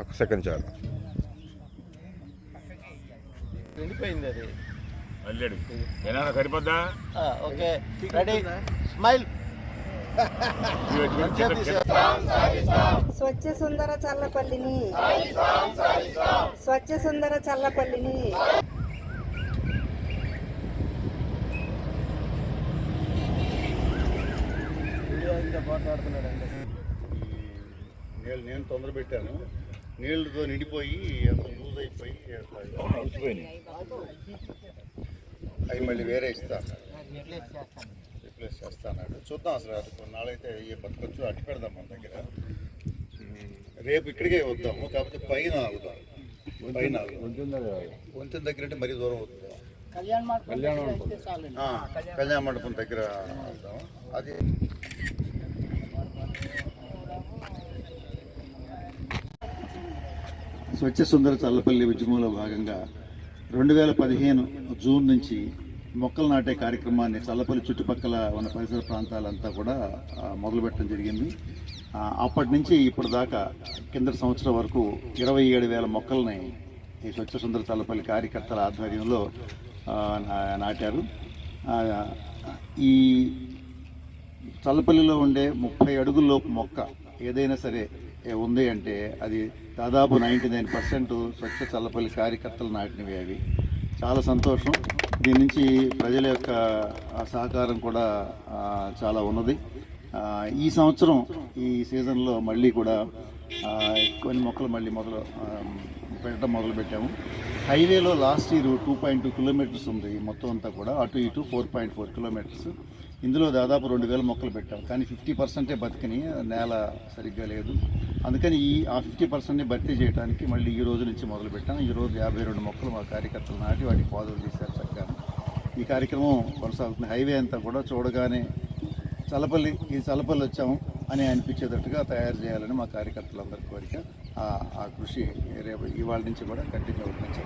ఒక్క సెకండ్ చాలు. ఎండిపోయింది అది. ఏనా సరిపోద్దా? ఆ, ఓకే. రెడీ స్మైల్ స్వచ్ఛ సుందర చల్లపల్లిని. స్వచ్ఛ సుందర చల్లపల్లిని. నేను తొందర పెట్టాను నీళ్ళతో నిండిపోయి అంత లూజ్ అయిపోయి అవి మళ్ళీ వేరే ఇస్తాను రిప్లేస్ చేస్తాను చూద్దాం అసలు అది కొన్నాళ్ళైతే ఏ బతకొచ్చు అట్టి పెడదాం మన దగ్గర. రేపు ఇక్కడికే వద్దాము కాకపోతే పైన ఆగుదాం. పైన. వంతెన దగ్గర అంటే మరీ దూరం అవుతుంది. కళ్యాణ మండపం దగ్గర అది స్వచ్ఛ సుందర చల్లపల్లి ఉద్యమంలో భాగంగా రెండు వేల పదిహేను జూన్ నుంచి మొక్కలు నాటే కార్యక్రమాన్ని చల్లపల్లి చుట్టుపక్కల ఉన్న పరిసర ప్రాంతాలంతా కూడా మొదలుపెట్టడం జరిగింది. అప్పటి నుంచి ఇప్పుడు దాకా కింద సంవత్సరం వరకు ఇరవై ఏడు వేల మొక్కల్ని ఈ స్వచ్ఛ సుందర చల్లపల్లి కార్యకర్తల ఆధ్వర్యంలో నా- నాటారు. ఈ చల్లపల్లిలో ఉండే ముప్పై అడుగుల్లోపు మొక్క ఏదైనా సరే ఉంది అంటే అది దాదాపు ninety nine percent Swachh Challapalli కార్యకర్తలు నాటినవి అవి. చాలా సంతోషం. దీని నుంచి ప్రజల యొక్క సహకారం కూడా చాలా ఉన్నది. ఈ సంవత్సరం ఈ సీజన్లో మళ్ళీ కూడా కొన్ని మొక్కలు మళ్ళీ మొదలు పెట్టడం మొదలుపెట్టాము. హైవేలో last year two point two kilometres ఉంది మొత్తం అంతా కూడా. అటు ఇటు ఫోర్ పాయింట్ ఫోర్ కిలోమీటర్స్. ఇందులో దాదాపు రెండు వేల మొక్కలు పెట్టాం. కానీ ఫిఫ్టీ పర్సెంటే బతికినాయి నేల సరిగ్గా లేదు. అందుకని ఈ ఆ ఫిఫ్టీ పర్సెంట్ని భర్తీ చేయడానికి మళ్ళీ ఈ రోజు నుంచి మొదలు పెట్టాం. ఈ రోజు యాభై రెండు మొక్కలు మా కార్యకర్తలు నాటి వాటికి పాదులు తీశారు చక్కగా. ఈ కార్యక్రమం కొనసాగుతుంది. హైవే అంతా కూడా చూడగానే చలపల్లి ఈ చలపల్లి వచ్చాము అని అనిపించేటట్టుగా తయారు చేయాలని మా కార్యకర్తలందరి కోరిక. ఆ- కృషి రేపు ఇవాళ నుంచి కూడా కంటిన్యూ అవుతుంది